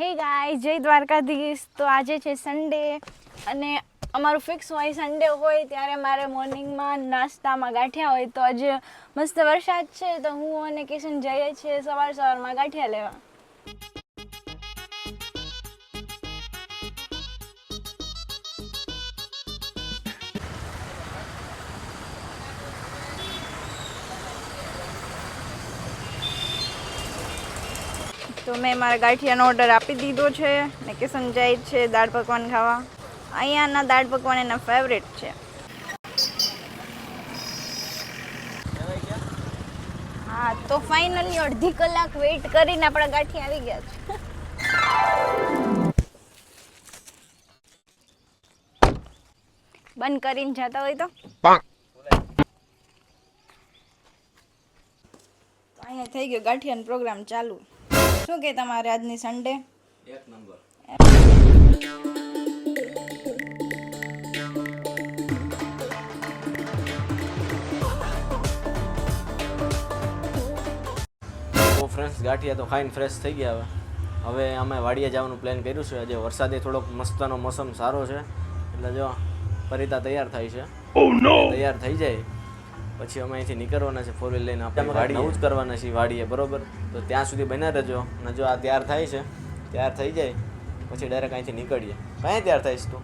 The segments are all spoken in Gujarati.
હે. ગાય જય દ્વારકાધીશ. તો આજે છે સન્ડે અને અમારું ફિક્સ હોય સન્ડે હોય ત્યારે મારે મોર્નિંગમાં નાસ્તામાં ગાંઠિયા હોય. તો આજે મસ્ત વરસાદ છે તો હું અને કિશન જઈએ છીએ સવાર સવારમાં ગાંઠિયા લેવા. તો મેં મારા ગાંઠિયાનો ઓર્ડર આપી દીધો છે. ને કિશન જાય છે દાળ પકવાન ખાવા. અહીંયાના દાળ પકવાન એના ફેવરેટ છે. હા તો ફાઇનલી અડધી કલાક વેઇટ કરીને આપણા ગાંઠિયા આવી ગયા છે. બંધ કરીને જતા હોય તો? તો અહીંયા થઈ ગયો ગાંઠિયાનો પ્રોગ્રામ ચાલુ. શું કે તમારે આજની સન્ડે એક નંબર. ફ્રેન્ડ્સ ગાંઠિયા તો ખાઈને ફ્રેશ થઈ ગયા હવે. હવે અમે વાડીએ જવાનું પ્લાન કર્યું છે. આજે વરસાદે થોડોક મસ્તનો મોસમ સારો છે. એટલે જો પરિતા તૈયાર થાય છે. તૈયાર થઈ જાય. પછી અમે અહીંથી નીકળવાના છે ફોર વ્હીલ લઈને આપણે વાડી જ કરવાના છીએ વાડીએ બરોબર? તો ત્યાં સુધી બન્યા રહેજો. અને જો આ તૈયાર થાય છે તૈયાર થઈ જાય પછી ડાયરેક્ટ અહીંથી નીકળીએ. કાંઈ તૈયાર થઈશ તું?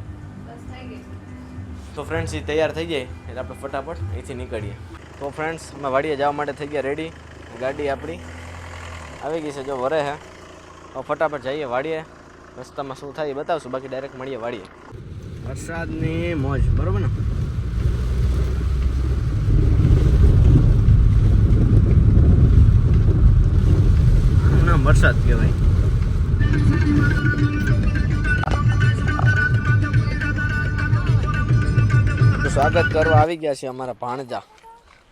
તો ફ્રેન્ડ્સ એ તૈયાર થઈ જાય એટલે આપણે ફટાફટ અહીંથી નીકળીએ. તો ફ્રેન્ડ્સ અમે વાડીએ જવા માટે થઈ ગયા રેડી ગાડી આપણી આવી ગઈ છે જો વરે હે. તો ફટાફટ જઈએ વાડીએ. રસ્તામાં શું થાય એ બતાવશું બાકી ડાયરેક્ટ મળીએ વાડીએ. વરસાદની મોજ બરોબર ને? વરસાદ કહેવાય. સ્વાગત કરવા આવી ગયા છે અમારા ભાણજા.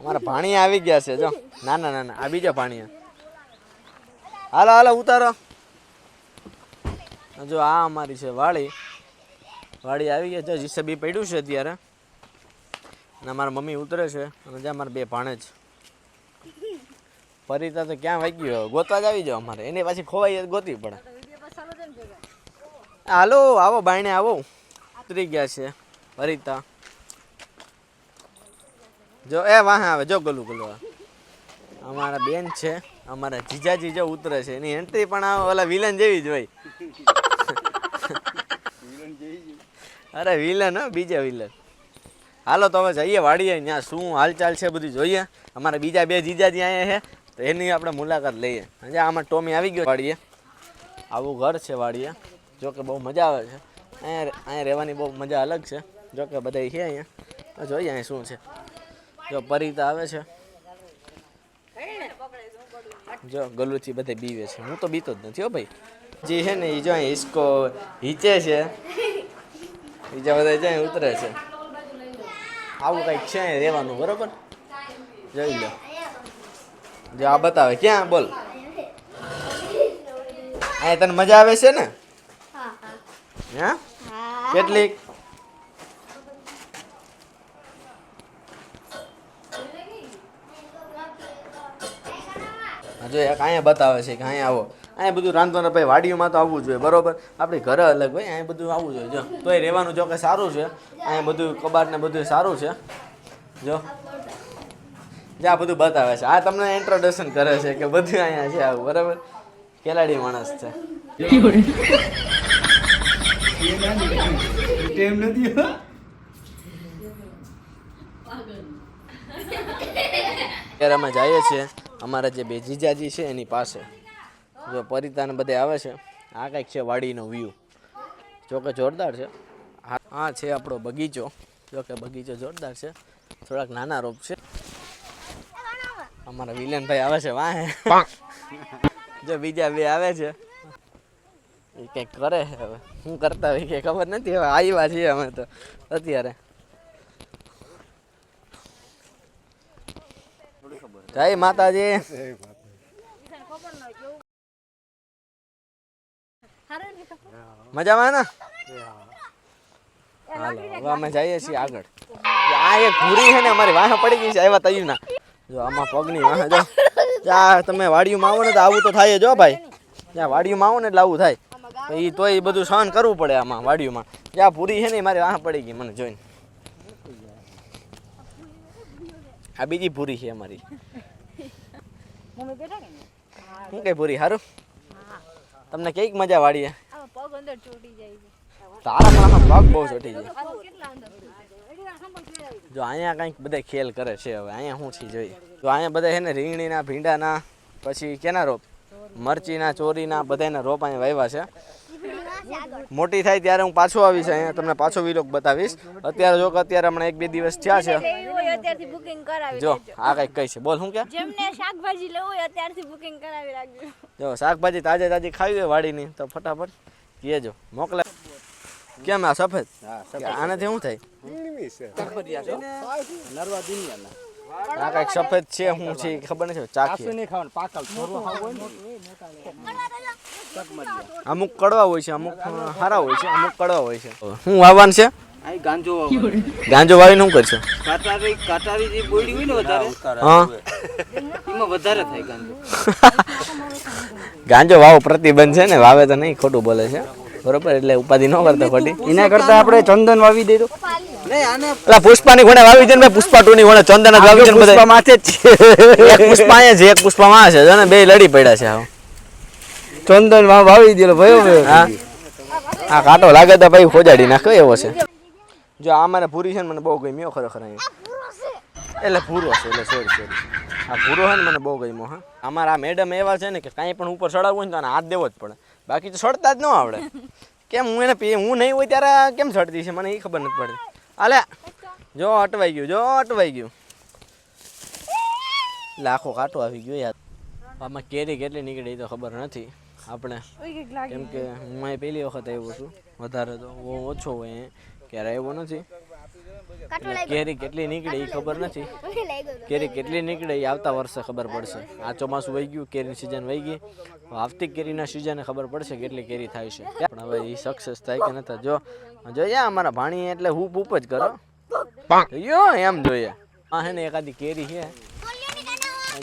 અમારા ભાણી આવી ગયા છે, જો. ના ના ના આ બીજા ભાણિયા. હાલો હાલો, ઉતારો. જો, આ અમારી છે વાળી. વાળી આવી ગયા છે જીસબી પડ્યું છે અત્યારે. અને અમારા મમ્મી ઉતરે છે, અને જ્યાં અમારા બે ભાણે જ પરિતા તો ક્યાં વાગી ગયો ગોતવા જ આવી જાવ અમારે. એને પાછી ખોવાઈ ગોતવી પડે. હાલો, આવો, બાયણે આવો. ઉતરી ગયા છે પરિતા જો, એ, વાહ આવે. જો, ગલું ગલું અમારા બેન છે, અમારા જીજાજી જો ઉતરે છે. એની એન્ટ્રી પણ ઓલા વિલન જેવી જ હોય. અરે વિલન હો, બીજા વિલન હાલો, તો હવે જઈએ વાડીએ. ત્યાં શું હાલચાલ છે બધું જોઈએ. અમારા બીજા બે જીજાજી અહીંયા છે. તો એની આપણે મુલાકાત લઈએ. જે આમાં ટોમી આવી ગયો વાડીએ. આવું ઘર છે વાડીએ. જો કે બહુ મજા આવે છે. અહીંયા અહીંયા રહેવાની બહુ મજા અલગ છે. જો કે બધા છે અહીંયા. જોઈએ અહીંયા શું છે. જો પરિતા આવે છે. જો ગલુથી બધે બીવે છે. હું તો બીતો જ નથી હો ભાઈ. જે છે ને એ જો અહીં હિસકો હીચે છે. બીજા બધા જાય ઉતરે છે. આવું કંઈક છે રહેવાનું, બરોબર? જોઈ લો. જો આ બતાવે. ક્યાં? બોલ. અહીંયા તને મજા આવે છે ને? હા? કેટલીક જો એક અહીંયા બતાવે છે કે અહીંયા આવો. અહીંયા બધું રાંધવાના ભાઈ વાડીઓમાં તો આવવું જોઈએ, બરોબર? આપણે ઘરે અલગ હોય, અહીંયા બધું આવવું જોઈએ. જો, તોય રહેવાનું જો કે સારું છે. અહીંયા બધું કબાટ ને બધું સારું છે. જો. જે આ બધું બતાવે છે. આ તમને ઇન્ટ્રોડક્શન કરે છે કે બધું અહીંયા છે આવું બરાબર? ખેલાડી માણસ છે. ટેમ નથી. અત્યારે અમે જઈએ છીએ અમારા જે બે જીજાજી છે એની પાસે. જો પરિતાને બધે આવે છે. આ કંઈક છે વાડીનો વ્યૂ જોકે જોરદાર છે. આ આ છે આપણો બગીચો. જોકે બગીચો જોરદાર છે. થોડાક નાના રોપ છે. અમારા વિલેનભાઈ આવે છે વાહે. જો બીજા બે આવે છે. એ કંઈક કરે છે હવે. શું કરતા હોય કે ખબર નથી હવે આવ્યા છીએ અમે તો અત્યારે. જય માતાજી. મજામાં ને? હાલો હવે અમે જઈએ છીએ આગળ. આ એક ભૂરી છે ને અમારી વાહ પડી ગઈ છે આવ્યા તયું ના જો આમાં પગની વાહ જો. આ તમે વાડીમાં આવો ને તો આવું તો થાય જો ભાઈ. ત્યાં વાડીમાં આવો ને એટલે આવું થાય. એ તોય એ બધું સહન કરવું પડે આમાં વાડીઓમાં જ્યાં પૂરી છે ને મારી વાહ પડી ગઈ મને જોઈને. આ બીજી પૂરી છે અમારી. શું કઈ પૂરી સારું તમને કંઈક મજા છે? તારા પગ બહુ ચોટી જાય. જો અહીંયા કંઈક બધા ખેલ કરે છે હવે અહીંયા શું છે જોઈએ. જો અહીંયા બધા છે ને રીંગણીના ભીંડાના પછી કેના રોપ? મરચીના ચોરીના બધાના રોપ અહીંયા વાવ્યા છે. મોટી થાય ત્યારે હું પાછો આવીશ અહીંયા તમને પાછો વિલોક બતાવીશ. અત્યારે જો અત્યારે હમણાં એક બે દિવસ થયા છે. જો આ કંઈક કઈ છે. બોલ શું કે? જેમને શાકભાજી લેવું હોય અત્યારથી બુકિંગ કરાવી રાખજો. જો શાકભાજી તાજે તાજી ખાવી હોય વાડીની તો ફટાફટ કહેજો. મોકલે કેમ આ સફેદ? આનાથી શું થાય? આ કંઈક સફેદ છે હું છે ખબર નથી ચાખીએ. અમુક કડવા હોય છે અમુક સારા હોય છે અમુક કડવા હોય છે. શું વાવવાનું છે? ગાંજો ગાંજો વાવીને શું કરશે? કાટારી કાટારી જે બોયડી હોય ને વધારે હા? એમાં વધારે થાય ગાંજો. ગાંજો વાવ પ્રતિબંધ છે ને વાવે તો નહીં ખોટું બોલે છે. બરોબર એટલે ઉપાધિ ન કરતા ખોટી. એના કરતા આપણે ચંદન વાવી દઈ નહીં આને પેલા પુષ્પાની ઘોડે વાવી છે ને પુષ્પા ટુ ની ઘોડે ચંદન જ વાવી છે ને બધા માથે જ. છે એક પુષ્પા અહીંયા છે એક પુષ્પા માં છે જો ને બે લડી પડ્યા છે હાવ. ચંદનમાં વાવી દેલો ભાઈ હા? આ કાંટો લાગે તો ભાઈ ખોજાડી નાખ્યો એવો છે. જો આ મને પૂરી છે ને મને બહુ ગમ્યો ખરેખર અહીંયા. એટલે પૂરો છે એટલે સોરી સોરી આ પૂરો છે ને મને બહુ ગમ્યો હા. અમારા મેડમ એવા છે ને કે કાંઈ પણ ઉપર ચડાવવું હોય ને તો આને હાથ દેવો જ પડે. બાકી તો સડતા જ ન આવડે. કેમ હું એને હું નહીં હોય ત્યારે કેમ ચડતી છે? મને એ ખબર નથી પડતી. અલે જો અટવાઈ ગયું જો અટવાઈ ગયું. લાખો કાંટો આવી ગયો યાર. આમાં કેરી કેટલી નીકળી તો ખબર નથી. આપણે કેમ કે હું અહીં પહેલી વખત આવ્યો છું. વધારે તો ઓછો હોય ક્યારે આવ્યો નથી. કેરી કેટલી નીકળી એ ખબર નથી. કેરી કેટલી નીકળે એ આવતા વર્ષે ખબર પડશે. આ ચોમાસું વહી ગયું કેરીની સિઝન વહી ગઈ. આવતી કેરીના સિઝને ખબર પડશે કેટલી કેરી થાય છે. પણ હવે એ સક્સેસ થાય કે નથી જો જોઈએ અમારા ભાણી એટલે હું હૂપ જ કરો. યો એમ જોઈએ. આ હે ને એકાદી કેરી છે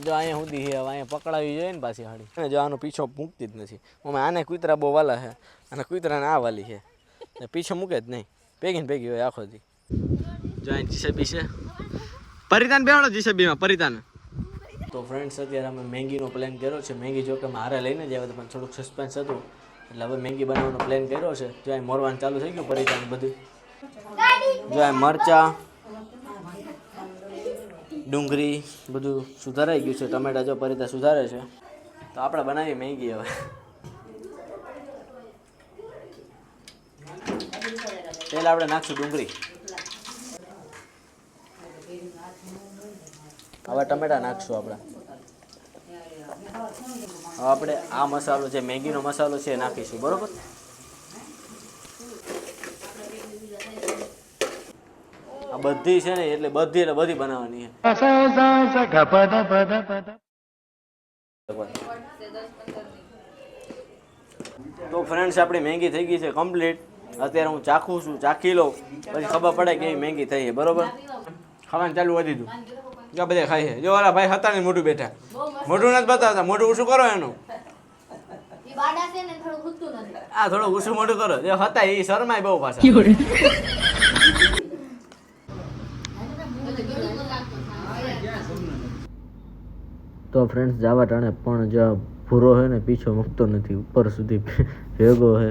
જો અહીંયા સુધી છે હવે અહીંયા પકડાવી જોઈએ ને પાછી હાડી. અને જો આનો પીછો મૂકતી જ નથી. અમે આને કૂતરા બહુ વાલા છે અને કૂતરાને આ વાલી છે પીછો મૂકે જ નહીં. ભેગી ને ભેગી હોય આખો દી. જો અહીં જીસેબી છે. પરિતાન બેહાડો જીસેબીમાં પરિતાન તો ફ્રેન્ડ્સ અત્યારે અમે મેંગીનો પ્લાન કર્યો છે. મેંગી જો કે અમે હારે લઈને જ આવ્યા પણ થોડુંક સસ્પેન્સ હતું. એટલે હવે મેંગી બનાવવાનો પ્લાન કર્યો છે. જો અહીં મોરવાનું ચાલુ થઈ ગયું પરિતાન બધું. જો અહીં મરચા, ડુંગળી બધું સુધારાઈ ગયું છે. ટમેટા જો પરિતા સુધારે છે. તો આપણે બનાવીએ મેંગી હવે. પહેલાં આપણે નાખશું ડુંગળી. હવે ટમેટા નાખશું આપણે. આપણે આ મસાલો છે, મેગીનો મસાલો છે નાખીશું, બરાબર? આ બધી છે ને, એટલે બધી એટલે બધી બનાવવાની તો ફ્રેન્ડ્સ આપણી મેગી થઈ ગઈ છે કમ્પ્લીટ અત્યારે હું ચાખું છું, ચાખી લઉં. પછી ખબર પડે કે મેગી થઈ છે, બરોબર? ખાવાનું ચાલુ વધી દીધું. જો બધા ખાય છે. જો ઓલા ભાઈ હતા ને મોઢું બેઠા. મોઢું નથી બતાવતા. મોઢું ઓછું કરો એનું. આ થોડું ઓછું મોઢું કરો. જે હતા એ શરમાય બહુ પાછા. તો ફ્રેન્ડ્સ જાવા ટાણે પણ જો ભૂરો છે ને પીછો મૂકતો નથી. ઉપર સુધી ભેગો છે